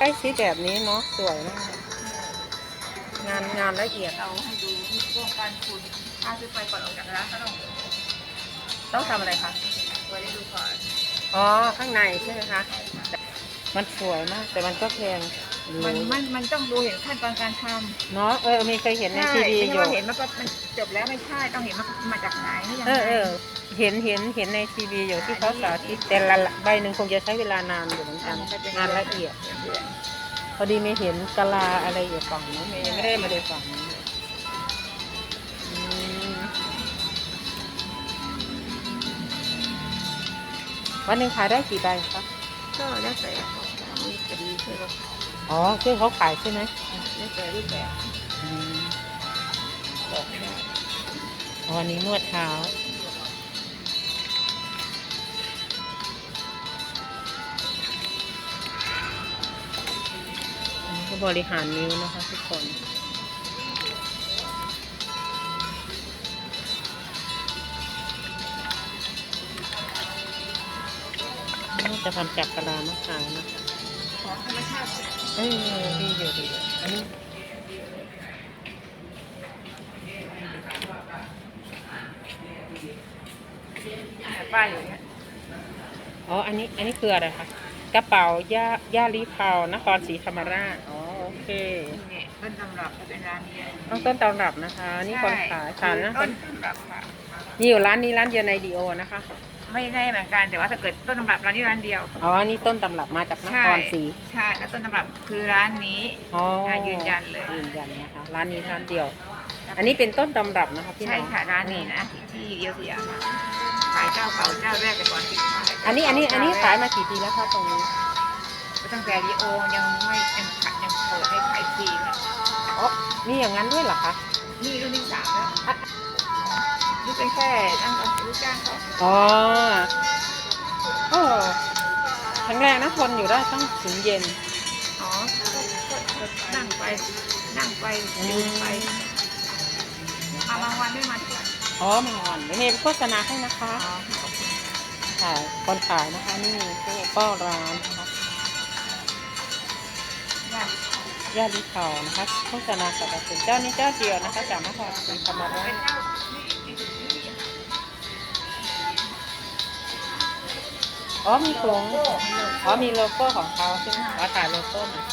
ใกล้ชิดแบบนี้เนาะสวยมากงานงานละเอียดเราให้ดูโครงการคุณถ้าซื้อไปก่อนออกจากร้านก็ต้องต้องทำอะไรคะไว้ได้ดูก่อนอ๋อข้างในใช่ไหมคะมันสวยมาก แต่มันก็แพงมันมันมันต้องดูเห็นขั้นตอนการทเนาะเออมีเคยเห็นำในใช่ทีวีไม่อใช่ยู่ว่าเห็นมันก็มันจบแล้วไม่ใช่ต้องเห็นมันมาจากไหนนี่ยังเอไงอเออ เห็นเห็นเห็นในทีวีอยู่ที่เขาสาธิตแต่ละใบหนึ่งคงจะใช้เวลานานอยู่เหมือนกันงานละเอียดเดือนพอดีไม่เห็นกะลาอะไรอยู่ฝั่งนู้นเมย์ยังไม่ได้มาดูฝั่งนี้เลยอืมวันหนึ่งขายได้กี่ใบคะก็แล้วแต่ของเรามีจะดีคือว่าอ๋อซึ่งเขาขายใช่ไหมแล้วแต่รูปแบบอืมบอกไม่ได้อ๋อวันนี้นวดเท้า ก็บริหารนิ้วนะคะทุกคนจะทำจากกะลามะพร้าวนะคะของธรรมชาติเออดีอยู่ดีอันนี้แบบป้ายอยู่เนี่ยอ๋อ อันนี้ อันนี้คืออะไรคะ กระเป๋าย่าย่าลิเผานครศรีธรรมราช อ๋อ โอเคนี่ต้นตำรับจะเป็นร้านนี้ต้องต้นตำรับนะคะ นี่คนขายขายนะต้นตำรับค่ะนี่อยู่ร้านนี้ร้านเดียวในดีโอนะคะ ไม่ได้เหมือนกันแต่ว่าถ้าเกิดต้นตำรับร้านนี้ร้านเดียวอ๋อนี่ต้นตำรับมาจากนครศรีใช่แล้วต้นตำรับคือร้านนี้อ๋อค่ะยืนยันเลยยืนยันนะคะร้านนี้ร้านเดียว อันนี้เป็นต้นตำรับนะคะพี่น้ใช่องค่ะร้านนี้นะที่เอเชียค่ะขายเจ้าเก่าเจ้าแรกแต่ก่อนที่ขายอันนี้อันนี้อันนี้ขายมากี่ปีแล้วคะตรงนี้ตั้งแต่ดีโอยังไม่ ให้ขายฟรีนะอ๋อมีอย่างนั้นด้วยเหรอคะนี่รุ่นที่สามแล้วนี่เป็นแค่นั่งกับลูกจ้างเขาอ๋อโอ้แข็งแรงนะทนอยู่ได้ต้องถึงเย็น อ๋อก็ก็ก็นั่งไป นั่งไปยืนไปมาบางวันไม่มาเที่ยวอ๋อมาก่อนเดี๋ยวเมย์โฆษณาให้นะคะ อ๋อ ค่ะคนขายนะคะนี่ผู้เป้าร้านนะคะ ยาลิเขานะคะโฆษณาสรรพสินเจ้านี้เจ้าเดียวนะคะจากนครศรีธรรมราเป็นค้านี่นี่นี่อ๋อมีถุงอ๋อมีโลโก้ของเขาใช่ไหมขอถ่ายโลโก้หน่อย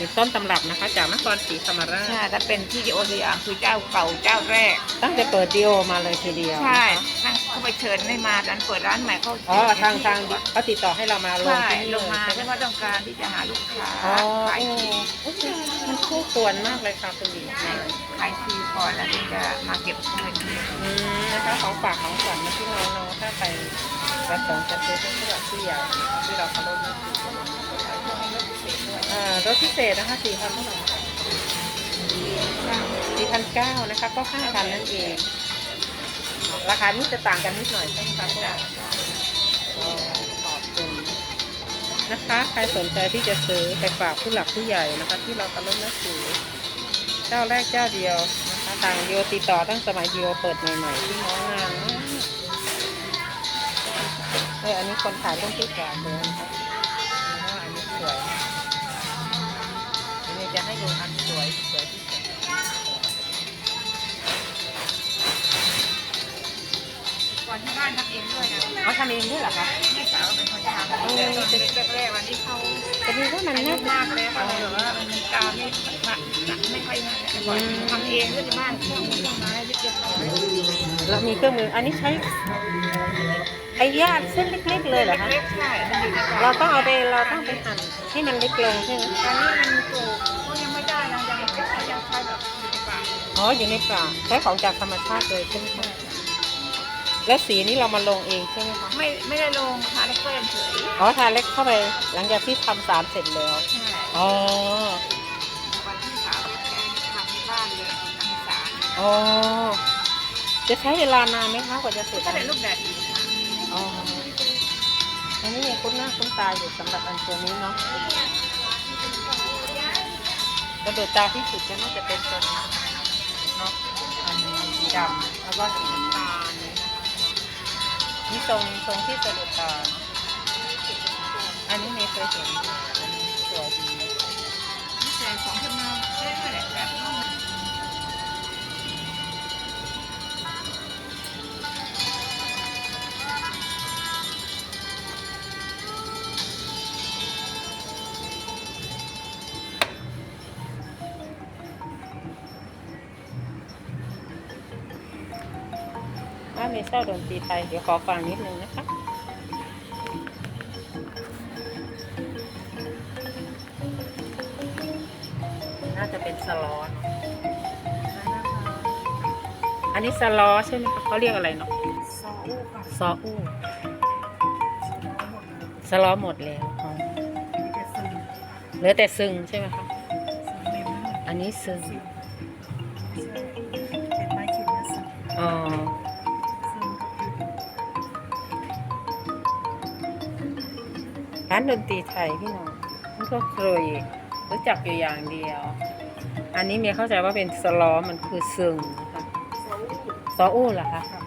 ลิเขานี่เป็นต้นตำรับนะคะ จากนครศรีธรรมราชใช่ถ้าเป็นที่ดีโอสยามคือเจ้าเก่าเจ้าแรก ตั้งแต่เปิดดีโอมาเลยทีเดียวใช่นะคะนั่งเขาไปเชิญไม่มาตอนเปิดร้านใหม่เขาอ๋อทางทางเขาติดต่อให้เรามาลงใช่ที่นี่ลงมาใช่เพไหมราะว่าต้องการที่จะหาลูกค้าอ๋อขายโอ้ฟรีมันคู่ควรมากเลยค่ะคุณดีขายฟรีก่อนแล้วถึงจะมาเก็บเงินอืมนะคะของฝากของขวัญนะพี่น้องเนาะถ้าไป ประสงค์จะซื้อเป็นผู้หลักผู้ใหญ่ที่เราเคารพนับถืออ่ารถพิเศษนะคะสี่พันเท่าไหร่สี่พันเก้านะคะ ก็ห้าพันนั่นเอง ราคานี้จะต่างกันนิดหน่อยใช่ไหมคะเพราะว่าอ๋อขอบคุณนะคะ ใครสนใจที่จะซื้อไปฝากผู้หลักผู้ใหญ่นะคะ ที่เราเคารพนับถือเจ้าแรกเจ้าเดียวนะคะทางเดียวติดต่อตั้งสมัยเดียวเปิดใหม่ๆที่น้องงานมา เอออันนี้คนขายต้องที่กว่าเลยนะคะเพราะว่าอันนี้สวยอันนี้จะให้ดูอันสวยสวยที่สุดก่อนที่บ้านทำเองด้วยนะเขาทำเองด้วยเหรอคะแม่สาวเป็นคนทำแต่ตอเด็กแรกๆวันที่เขาแต่นี่ว่ามันอายุน่ามากแล้วเขาเลยแบบว่ามันตาไม่มาไม่ค่อยมาแต่ก่อนทำเองด้วยที่บ้านเครื่องมือเครื่องไม้เรียบร้อยแล้วมีเครื่องมืออันนี้ใช้ ไอ้ย่าเส้นเล็กๆเลยเหรอคะเล็กๆใช่มันอยู่ในกล่องเราต้องเอาไปเราต้องไปหั่นให้มันเล็กลงใช่ไหมตอนนี้มันปลูกก็ยังไม่ได้นะยังไม่ได้ยังใช้แบบอยู่ในป่าอ๋ออยู่ในป่าใช้ของจากธรรมชาติเลยใช่ไหมคะแล้วสีนี้เรามาลงเองใช่ไหมคะไม่ไม่ได้ลงทาเล็กก็ยังเฉยอ๋อทาเล็กเข้าไปหลังจากที่ทำสารเสร็จแล้วใช่อ๋อวันที่สาวแกทำที่บ้านเลยทำสารอ๋อจะใช้เวลานานไหมคะกว่าจะเสร็จก็ได้รูปแบบอีกค่ะอ๋ออั นี้ยังคุ้นหน้าคุ้นตาอยู่สำหรับอันตัวนี้เนาะกระโดดตาที่สุดก็น่าจะเป็นตัวนี้เนาะอันสีดำแล้วก็สีน้ำตาลนี่นะคะนี่ทรงทรงที่สะดุดตาเนาะเคยเห็นอันตัวยดีแต่ของคน ว่ามีเศร้าดนตรีไทย เดี๋ยวขอฟังนิดนึงนะคะน่าจะเป็นสล้อเนอะอันนี้สล้อใช่ไหมคะเขาเรียกอะไรเนาะซออู้ค่ะซออู้ซอหมดเลยสล้อหมดแล้วอ๋อมีแต่ซึมเหลือแต่ซึงใช่ไหมคะซึมเมมนั่นแหละอันนี้ซึงซึมใช่เป็นไม้ขีดเนี่ยซึมอ๋อ ร้านดนตรีไทยพี่น้องมันก็เคยรู้จักอยู่อย่างเดียว อันนี้เมียเข้าใจว่าเป็นสล้อมันคือซึงนะคะซออู้ซออู้เหรอคะค่ะ